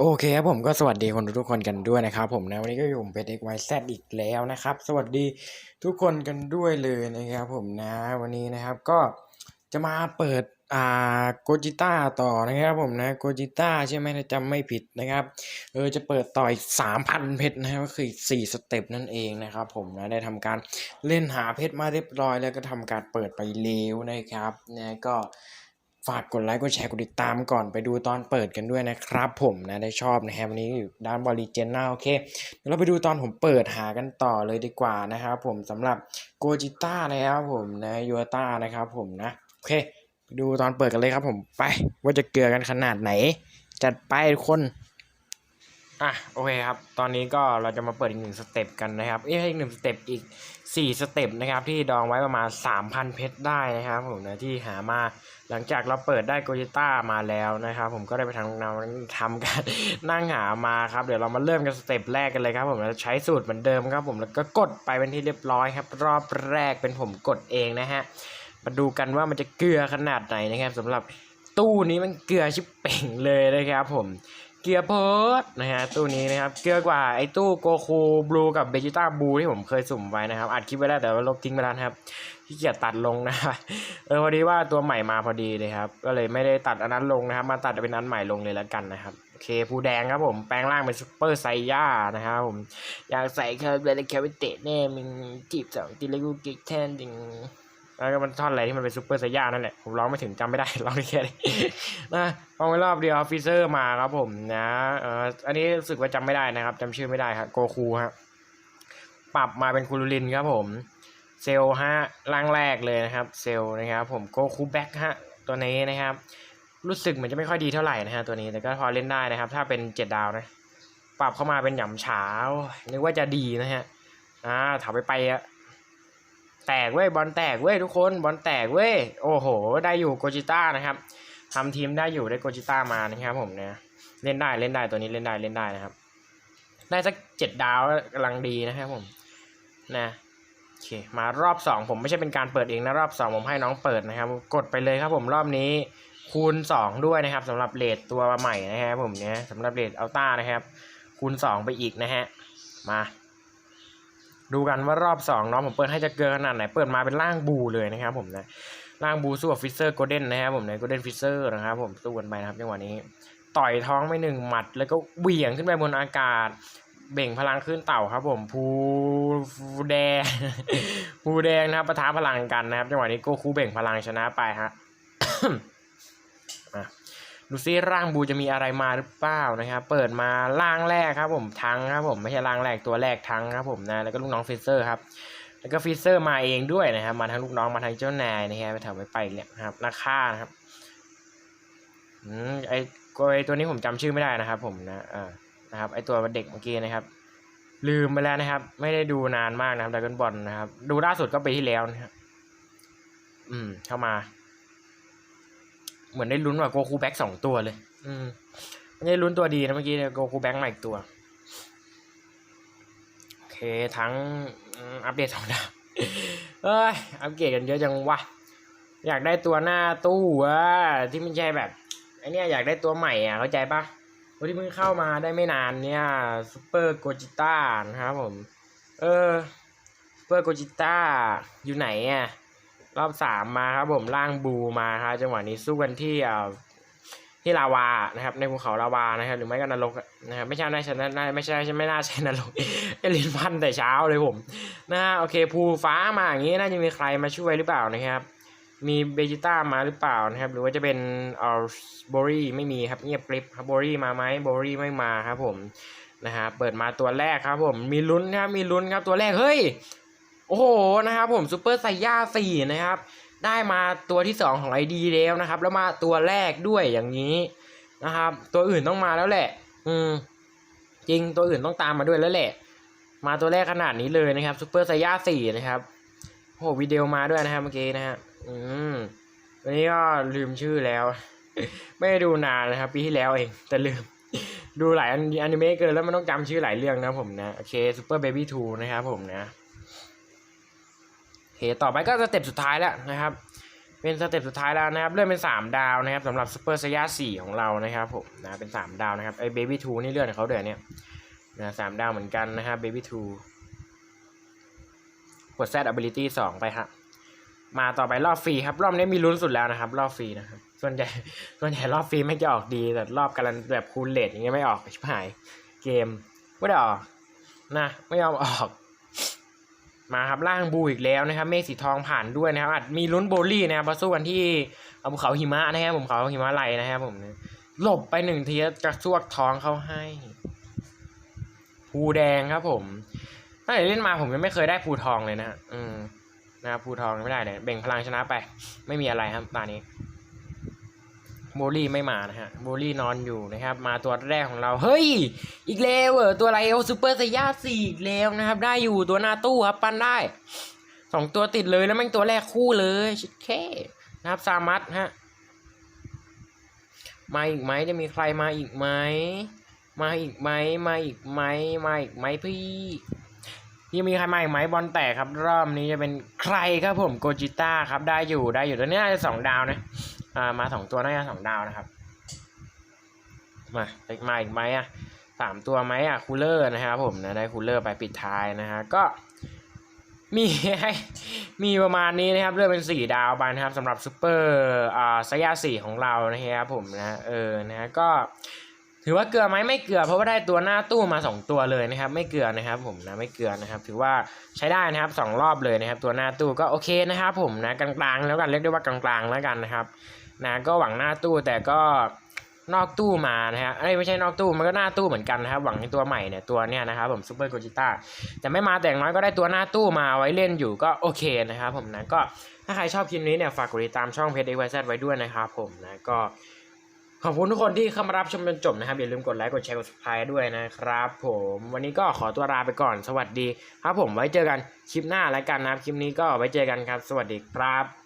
โอเคครับผมก็สวัสดีคนทุกคนกันด้วยนะครับผมนะวันนี้ก็อยู่ผมเป็น XYZ อีกแล้วนะครับ สวัสดีทุกคนกันด้วยเลยนะครับผมนะวันนี้นะครับก็จะมาเปิดอ่าโกจิต้าต่อนะครับผมนะโกจิต้าใช่ไหมถ้าจำไม่ผิดนะครับเออจะเปิดต่ออีก 3,000 เพชรนะครับก็คืออีก4สเต็ปนั่นเองนะครับผมนะได้ทำการเล่นหาเพชรมาเรียบร้อย แล้วก็ทำการเปิดไปเร็วนะครับนะก็ ฝากกดไลค์กดแชร์กดติดตามก่อนไปดูตอนเปิดกันด้วยนะครับ ผมนะได้ชอบนะฮะวันนี้อยู่ด้านบริเจนนาโอเคเดี๋ยวเราไปดูตอนผมเปิดหากันต่อเลยดีกว่านะครับผมสำหรับโกจิต้านะครับผมนะยูต้านะครับผมนะโอเคไปดูตอนเปิดกันเลยครับผมไปว่าจะเกลือกันขนาดไหน จัดไปทุกคน อะโอเคครับ ตอนนี้ก็เราจะมาเปิดอีกหนึ่งสเต็ปกันนะครับอีกหนึ่งสเต็ปอีกสี่สเต็ปนะครับ ที่ดองไว้ประมาณ3,000เพชรได้นะครับ ผมนะที่หามาหลังจากเราเปิดได้โกจิต้ามาแล้วนะครับ ผมก็ได้ไปทำนำทำการนั่งหามาครับ เดี๋ยวเรามาเริ่มกันสเต็ปแรกกันเลยครับผมเราใช้สูตรเหมือนเดิมครับผมแล้วก็กดไปเป็นที่เรียบร้อยครับ รอบแรกเป็นผมกดเองนะฮะมาดูกันว่ามันจะเกลือขนาดไหนนะครับสำหรับตู้นี้มันเกลือชิบเป่งเลยนะครับ ผม เกลือเพิร์ดนะฮะตู้นี้นะครับเกลือกว่าไอ้ตู้โกคูบลูกับเบจิต้าบูที่ผมเคยสุ่มไว้นะครับอัดคลิปไว้แล้วแต่ว่าลบทิ้งไปแล้วนะครับที่เกียจตัดลงนะเออพอดีว่าตัวใหม่มาพอดีเลยครับ ก็เลยไม่ได้ตัดอันนั้นลงนะครับ มาตัดเป็นอันใหม่ลงเลยแล้วกันนะครับโอเคผู้แดงครับผมแปลงร่างเป็นซุปเปอร์ไซย่านะครับผมอยากใส่คาเบลแควิเตแน่มึงจีบสองตีเลกูกิกแทนจริง แล้วก็มันท่อนอะไรที่มันเป็นซุปเปอร์ไซย่านั่นแหละ ผมร้องไม่ถึงจำไม่ได้ ร้องได้แค่นี้นะฟังไปรอบเดียวออฟฟิเซอร์มาครับผมนะเอออันนี้รู้สึกว่าจำไม่ได้นะครับจำชื่อไม่ได้ครับโกคูครับปรับมาเป็นคูรูลินครับผมเซลฮะร่างแรกเลยนะครับ เซลนะครับผมโกคูแบ็กฮะตัวนี้นะครับ รู้สึกเหมือนจะไม่ค่อยดีเท่าไหร่นะฮะตัวนี้แต่ก็พอเล่นได้นะครับ ถ้าเป็นเจ็ดดาวนะ ปรับเข้ามาเป็นหย่ำเฉานึกว่าจะดีนะฮะอ่าถามไปไปอะ แตกเว้ยบอลแตกเว้ยทุกคนบอลแตกเว้ยโอ้โห ได้อยู่โกจิต้านะครับทำทีมได้อยู่ได้โกจิต้ามานะครับผมเนี่ยเล่นได้เล่นได้ตัวนี้เล่นได้เล่นได้นะครับ ได้สักเจ็ดดาวกำลังดีนะครับผมนะโอเคมารอบสองผมไม่ใช่เป็นการเปิดเองนะรอบสองผมให้น้องเปิดนะครับ กดไปเลยครับผมรอบนี้คูณสองด้วยนะครับสำหรับเลทตัวใหม่นะครับผมเนี้ยสำหรับเลทอัลต้านะครับ คูณสองไปอีกนะฮะมา ดูกันว่ารอบสองน้องผมเปิดให้จะเกินขนาดไหนเปิดมาเป็นร่างบูเลยนะครับผมนะร่างบูสู้กับฟิเซอร์โกลเด้นนะครับผมเนี่ยโกลเด้นฟิเซอร์นะครับผมสู้กันไปนะครับจังหวะนี้ ต่อยท้องไปหนึ่งหมัด แล้วก็เหวี่ยงขึ้นไปบนอากาศ เบ่งพลังขึ้นเต่าครับผมภูแดงภูแดงนะครับประทะพลังกันนะครับจังหวะนี้โกคูเบ่งพลังชนะไปฮะะ ดูซิร่างบูจะมีอะไรมาหรือเปล่านะครับ เปิดมาร่างแรกครับผมทั้งครับผมไม่ใช่ร่างแรกตัวแรกทั้งครับผมนะแล้วก็ลูกน้องฟิเซอร์ครับแล้วก็ฟิเซอร์มาเองด้วยนะครับมาทั้งลูกน้องมาทั้งเจ้านายนะครับไปแถวไปไปเนี่ยครับนักฆ่านะครับอืมไอโกยตัวนี้ผมจำชื่อไม่ได้นะครับ ผมนะอ่านะครับไอตัวเด็กเมื่อกี้นะครับ ลืมไปแล้วนะครับ ไม่ได้ดูนานมากนะครับดากอนบอลนะครับ ดูล่าสุดก็ไปที่แล้วนะครับอืมเข้ามา เหมือนได้ลุ้นว่าโกคูแบ็กสองตัวเลย อืมไม่ได้ลุ้นตัวดีนะเมื่อกี้เนี่ยโกคูแบ็กมาอีกตัว โอเคทั้งอืมอัปเดตสองดาวเอ้ยอัปเกรดกันเยอะจังวะอยากได้ตัวหน้าตู้อะที่ไม่ใช่แบบไอเนี้ยอยากได้ตัวใหม่อะเข้าใจปะวันที่เพิ่งเข้ามาได้ไม่นานเนี่ยซูเปอร์โกจิต้านะครับผม เออซูเปอร์โกจิต้าอยู่ไหนอะ รอบสามมาครับผมร่างบูมาครับจังหวะนี้สู้กันที่อ่อที่ลาวานะครับในภูเขาลาวานะครับ หรือไม่ก็นรกนะครับไม่ใช่น่าใช่น่าไม่ใช่ไม่น่าใช่นรกไอลินพันแต่เช้าเลยผมนะฮะโอเคภูฟ้ามาอย่างนี้น่าจะมีใครมาช่วยหรือเปล่านะครับ มีเบจิต้ามาหรือเปล่านะครับ หรือว่าจะเป็นเอ่อบอรี่ไม่มีครับเงียบกริบครับบอรี่มาไหมบอรี่ไม่มาครับผมนะฮะเปิดมาตัวแรกครับผมมีลุ้นครับมีลุ้นครับตัวแรกเฮ้ย โอ้โหนะครับผมซูเปอร์ไซย่าสี่นะครับ ได้มาตัวที่สองของไอดีแล้วนะครับ แล้วมาตัวแรกด้วยอย่างนี้นะครับ ตัวอื่นต้องมาแล้วแหละ อืม จริงตัวอื่นต้องตามมาด้วยแล้วแหละ มาตัวแรกขนาดนี้เลยนะครับซูเปอร์ไซย่าสี่นะครับโอ้โหวิดีโอมาด้วยนะครับเมื่อกี้นะฮะอืมวันนี้ก็ลืมชื่อแล้ว ไม่ได้ดูนานนะครับ ปีที่แล้วเอง แต่ลืม ดูหลายอนิเมะเกินแล้วมันต้องจำชื่อหลายเรื่องนะผมนะ โอเคซูเปอร์เบบี้ทูนะครับผมนะ เคต่อไปก็สเต็ปสุดท้ายแล้วนะครับ เป็นสเต็ปสุดท้ายแล้วนะครับเลื่อนเป็นสามดาวนะครับสำหรับซูเปอร์สยาสี่ของเรานะครับผมนะเป็นสามดาวนะครับไอ้เบบี้ทูนี่เลื่อนเขาเดือนเนี่ยนะสามดาวเหมือนกันนะครับเบบี้ทูกด Z ability สองไปฮะมาต่อไปรอบฟรีครับรอบนี้มีลุ้นสุดแล้วนะครับ รอบฟรีนะครับ ส่วนใหญ่ส่วนใหญ่รอบฟรีไม่จะออกดีแต่รอบการันแบบคูลเลตอย่างเงี้ยไม่ออกชิบหายเกมไม่ได้ออกนะไม่ยอมออก มาครับล่างบูอีกแล้วนะครับ เมฆสีทองผ่านด้วยนะครับอาจมีลุ้นโบลี่นะครับมาสู้กันที่ภูเขาหิมะนะครับผมเขาหิมะไหลนะครับผมหลบไปหนึ่งทีกระซวกท้องเขาให้ภูแดงครับผมตั้งแต่เล่นมาผมยังไม่เคยได้ภูทองเลยนะอืมนะครับภูทองไม่ได้เลยเบ่งพลังชนะไป ไม่มีอะไรครับตอนนี้ โบลี่ไม่มานะฮะโบลี่นอนอยู่นะครับ มาตัวแรกของเรา เฮ้ย อีกแล้วเออตัวไรเอลซูเปอร์สยาสี่อีกแล้วนะครับ ได้อยู่ตัวหน้าตู้ครับปั้นได้สองตัวติดเลยแล้วแม่งตัวแรกคู่เลยชิดแค่นะครับซามัสฮะมาอีกไหมจะมีใครมาอีกไหมมาอีกไหมมาอีกไหมมาอีกไหมพี่ยังมีใครมาอีกไหมบอลแตกครับ รอบนี้จะเป็นใครครับผมโกจิต้าครับได้อยู่ได้อยู่ตัวนี้น่าจะสองดาวนะ อ่ามาสองตัวน่าจะสองดาวนะครับ มาอีกมาอีกไหมอะสามตัวไหมอะคูลเลอร์นะครับผมนะได้คูลเลอร์ไปปิดท้ายนะฮะก็มีให้มีประมาณนี้นะครับเลือกเป็นสี่ดาวไปนะครับสำหรับซูเปอร์อ่าสยาสี่ของเรานะครับผมนะเออนะฮะก็ถือว่าเกลือไหมไม่เกลือเพราะว่าได้ตัวหน้าตู้มาสองตัวเลยนะครับ ไม่เกลือนะครับผมนะไม่เกลือนะครับ ถือว่าใช้ได้นะครับสองรอบเลยนะครับ ตัวหน้าตู้ก็โอเคนะครับ ผมนะกลางๆ แล้วกันเรียกได้ว่ากลางๆแล้วกันนะครับ นะก็หวังหน้าตู้แต่ก็นอกตู้มานะฮะเอ้ไม่ใช่นอกตู้มันก็หน้าตู้เหมือนกันนะครับหวังในตัวใหม่เนี่ยตัวเนี้ยนะครับผมซูเปอร์โกจิต้าแต่ไม่มาแต่อย่างน้อยก็ได้ตัวหน้าตู้มาไว้เล่นอยู่ก็โอเคนะครับผมนะก็ถ้าใครชอบคลิปนี้เนี่ยฝากกดติดตามช่องเพจเอ็กไวซไว้ด้วยนะครับผมนะก็ขอบคุณทุกคนที่เข้ามารับชมจนจบนะครับอย่าลืมกดไลค์กดแชร์กด subscribe ด้วยนะครับผมวันนี้ก็ขอตัวลาไปก่อนสวัสดีครับผมไว้เจอกันคลิปหน้าแล้วกันนะครับคลิปนี้ก็ไว้เจอกันครับ สวัสดีครับ